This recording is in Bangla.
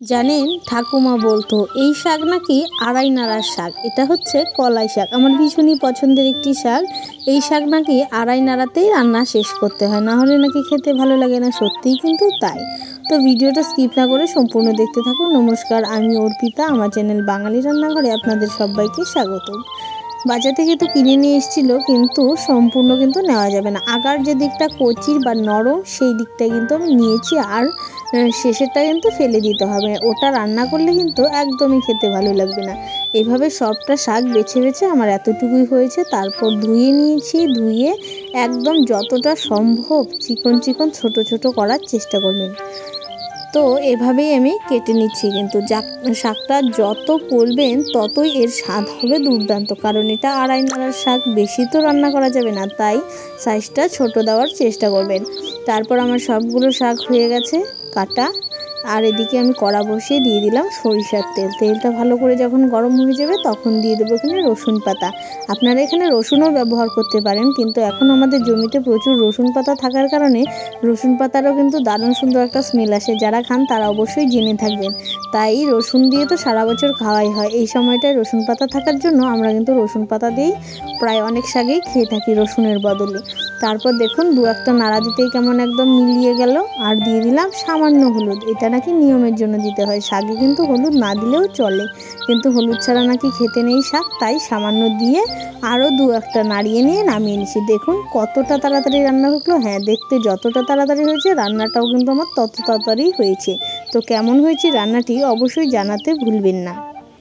জানেন, ঠাকুমা বলতো, এই শাক নাকি আড়াই নাড়ার শাক, এটা হচ্ছে কলাই শাক। আমার ভীষণই পছন্দের একটি শাক, এই শাক নাকি আড়াই নাড়াতেই রান্না শেষ করতে হয়, না হলে নাকি খেতে ভালো লাগে না, সত্যিই কিন্তু তাই। তো ভিডিওটা স্কিপ না করে সম্পূর্ণ দেখতে থাকুন। নমস্কার, আমি অর্পিতা, আমার চ্যানেল বাঙালি রান্নাঘরে আপনাদের সবাইকে স্বাগত। বাজার থেকে তো কিনে নিয়ে এসেছিল, কিন্তু সম্পূর্ণ কিন্তু নেওয়া যাবে না। আগার যে দিকটা কচির বা নরম, সেই দিকটা কিন্তু আমি নিয়েছি, আর শেষেরটা কিন্তু ফেলে দিতে হবে। ওটা রান্না করলে কিন্তু একদমই খেতে ভালো লাগবে না। এভাবে সবটা শাক বেছে বেছে আমার এতটুকুই হয়েছে। তারপর ধুয়ে নিয়েছি, ধুয়ে একদম যতটা সম্ভব চিকন চিকন ছোট ছোট করার চেষ্টা করবেন। তো এভাবেই আমি কেটে নিচ্ছি। কিন্তু শাকটা যত করবেন ততই এর স্বাদ হবে দুর্দান্ত। কারণ এটা আড়াই নাড়ার শাক, বেশি তো রান্না করা যাবে না। তাই সাইজটা ছোট দেওয়ার চেষ্টা করবেন। তারপর আমার সবগুলো শাক হয়ে গেছে, কাটা। আর এদিকে আমি কড়া বসিয়ে দিয়ে দিলাম সরিষার তেল। তেলটা ভালো করে যখন গরম হয়ে যাবে তখন দিয়ে দেবো এখানে রসুন পাতা। আপনারা এখানে রসুনও ব্যবহার করতে পারেন, কিন্তু এখন আমাদের জমিতে প্রচুর রসুন পাতা থাকার কারণে রসুন পাতারও কিন্তু দারুণ সুন্দর একটা স্মেল আসে। যারা খান তারা অবশ্যই জেনে থাকবেন। তাই রসুন দিয়ে তো সারা বছর খাওয়াই হয়। এই সময়টায় রসুন পাতা থাকার জন্য আমরা কিন্তু রসুন পাতা দিয়েই প্রায় অনেক শাকেই খেয়ে থাকি রসুনের বদলে। তারপর দেখুন দু একটা নাড়া দিতেই কেমন একদম মিলিয়ে গেল। আর দিয়ে দিলাম সামান্য হলুদ। এটা নাকি নিয়মের জন্য দিতে হয়। শাকে কিন্তু হলুদ না দিলেও চলে। কিন্তু হলুদ ছাড়া নাকি খেতে নেই শাক। তাই সামান্য দিয়ে আরও দু একটা নাড়িয়ে নিয়ে নামিয়ে নিছি দেখুন কতটা তাড়াতাড়ি রান্না হলো। হ্যাঁ দেখতে যতটা তাড়াতাড়ি হয়েছে, রান্নাটাও কিন্তু আমার তত তাড়াতাড়ি হয়েছে। তো কেমন হয়েছে রান্নাটি অবশ্যই জানাতে ভুলবেন না।